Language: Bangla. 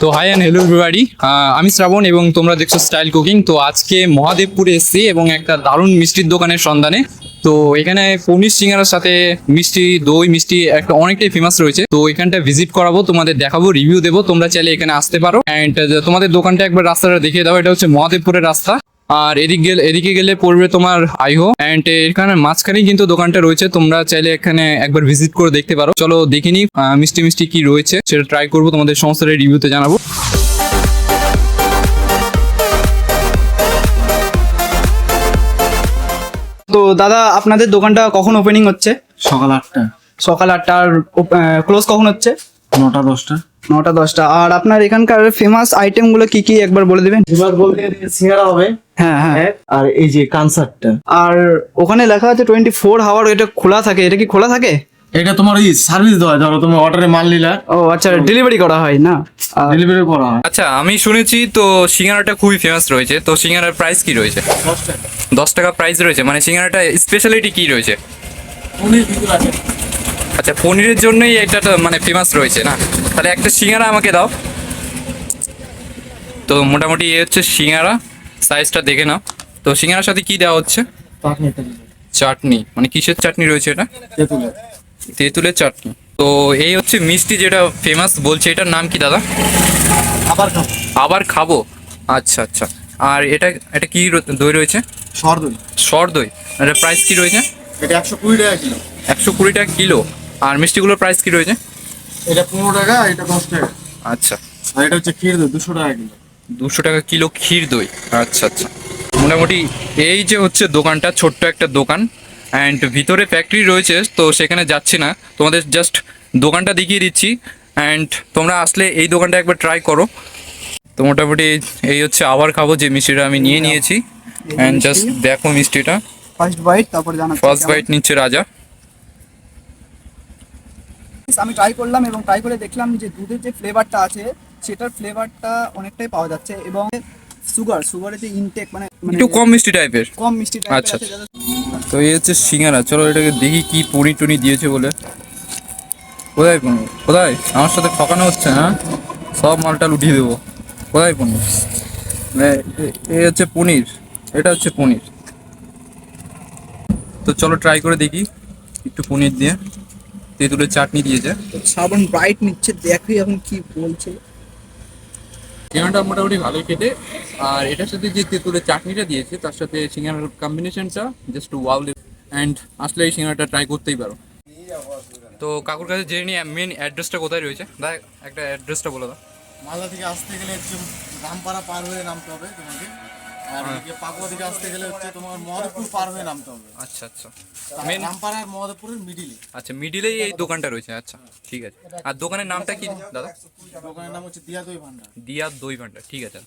তো হাই অ্যান্ড হ্যালো এভরিবাডি আমি শ্রাবণ এবং তোমরা দেখছ স্টাইল কুকিং তো আজকে মহাদেবপুরে এসেছি এবং একটা দারুণ মিষ্টির দোকানের সন্ধানে। তো এখানে পনির সিঙ্গারার সাথে মিষ্টি, দই মিষ্টি একটা অনেকটাই ফেমাস রয়েছে। তো এখানটা ভিজিট করাবো, তোমাদের দেখাবো রিভিউ দেবো, তোমরা চাইলে এখানে আসতে পারো। অ্যান্ড তোমাদের দোকানটা একবার রাস্তাটা দেখিয়ে দাও। এটা হচ্ছে মহাদেবপুরের রাস্তা। আর এদিক গেলে এদিকে গেলে পড়বে তোমার আইহো। অ্যান্ড এখানে মাঝখানেই কিন্তু দোকানটা রয়েছে। তোমরা চাইলে এখানে একবার ভিজিট করে দেখতে পারো। চলো দেখে নি আহ, মিষ্টি মিষ্টি কি রয়েছে। সেটা ট্রাই করব তোমাদের সংস্থার রিভিউতে জানাব। তো দাদা আপনাদের দোকানটা কখন ওপেনিং হচ্ছে? সকাল আটটা। সকাল আটটার ক্লোজ কখন হচ্ছে? নটা দশটা। নটা দশটা। আর আপনার এখানকার ফেমাস আইটেমগুলো কি কি? একবার বলে দেবেন? এবার বলতে সিঙ্গারা হবে। হ্যাঁ হ্যাঁ। আর এই যে কনসার্টটা আর ওখানে লেখা আছে টোয়েন্টি ফোর হাওয়ার এটা খোলা থাকে? এটা কি খোলা থাকে? এটা তোমার ওই সার্ভিস দেওয়া ধরো তোমার অর্ডারে মাল নিলা। ও আচ্ছা ডেলিভারি করা হয় না? ডেলিভারি করা হয়। আচ্ছা আমি শুনেছি তো সিঙ্গারাটা খুবই ফেমাস রয়েছে। তো সিঙ্গারার প্রাইস কি রয়েছে? দশ টাকা। প্রাইস রয়েছে মানে সিঙ্গারাটা স্পেশালিটি কি রয়েছে? আচ্ছা পনিরের জন্যই এটা তো মানে ফেমাস রয়েছে না? তাহলে একটা সিঙ্গারা আমাকে দাও। তো মোটামুটি এ হচ্ছে সিঙ্গারা সাইজটা দেখে নাও। তো সিঙ্গারার সাথে কি দেওয়া হচ্ছে? চাটনি। মানে কিসের চাটনি রয়েছে এটা? তেঁতুলের। চাটনি। তো এই হচ্ছে মিষ্টি যেটা ফেমাস বলছে এটার নাম কি দাদা? আবার খাব। আবার খাব? আচ্ছা আচ্ছা। আর এটা এটা কি দই রয়েছে? সর দই। সর দই। এটা প্রাইস কি রয়েছে? এটা একশো কুড়ি টাকা কিলো। একশো কুড়ি টাকা কিলো। আর মিষ্টিগুলোর প্রাইস কি রয়েছে? এটা পনেরো টাকা এটা দশ টাকা। আচ্ছা। আর এটা হচ্ছে ক্ষীর দই দুশো টাকা কিলো। দুশো টাকা কিলো ক্ষীর দই। আচ্ছা আচ্ছা। মোটামুটি এই যে হচ্ছে দোকানটা ছোট্ট একটা দোকান অ্যান্ড ভিতরে ফ্যাক্টরি রয়েছে তো সেখানে যাচ্ছি না। তোমাদের জাস্ট দোকানটা দেখিয়ে দিচ্ছি অ্যান্ড তোমরা আসলে এই দোকানটা একবার ট্রাই করো। তো মোটামুটি এই হচ্ছে আবার খাব যে মিষ্টিটা আমি নিয়ে নিয়েছি। অ্যান্ড জাস্ট দেখো মিষ্টিটা। ফার্স্ট বাইট তারপর ফার্স্ট। বাইট নিচ্ছে রাজা। আমি ট্রাই করলাম এবং ট্রাই করে দেখলাম যে দুধের যে ফ্লেভারটা আছে সেটার ফ্লেভারটা অনেকটাই পাওয়া যাচ্ছে এবং সুগার সুগারের যে ইনটেক মানে মানে একটু কম মিষ্টি টাইপের কম মিষ্টি type এর আচ্ছা, তো এই হচ্ছে সিঙ্গারা। চলো এটাকে দেখি কি পনি টনি দিয়েছে বলে। কোথায় পনির? কোথায়? আমার সাথে ঠকানো হচ্ছে না সব মালটা উঠিয়ে দেবো। কোথায় পনির? এ- হচ্ছে পনির। এটা হচ্ছে পনির। তো চলো ট্রাই করে দেখি একটু পনির দিয়ে। তেঁতুলের চাটনি দিয়েছে সাবান ব্রাইট নিচ্ছে দেখি এখন কি বলছে। সিঙ্গারাটা মোটামুটি ভালোই খেতে। আর এটার সাথে যে তেঁতুলের চাটনিটা দিয়েছে তার সাথে সিঙ্গারার কম্বিনেশনটা জাস্ট ওয়াও অ্যান্ড আসলে এই সিঙ্গারাটা ট্রাই করতেই পারো। তো কাকুর কাছে জেনে নিয়ে মেন অ্যাড্রেসটা কোথায় রয়েছে? দা একটা অ্যাড্রেসটা বলে দাও। মালদা থেকে আসতে গেলে রামপাড়া পার হয়ে নামতে হবে তোমাকে। আর এদিকে পাকুয়া থেকে আসতে গেলে হচ্ছে তোমার মহাদেবপুর পার হয়ে নামতে হবে। আচ্ছা আচ্ছা। মেন রামপাড়া আর মহাদেবপুরের মিডিলে আচ্ছা এই দোকানটা রয়েছে আচ্ছা ঠিক আছে। আর দোকানের নামটা কি দাদা? দোকানের নাম হচ্ছে দিয়া দই ভান্ডার। দিয়া দই ভান্ডার ঠিক আছে।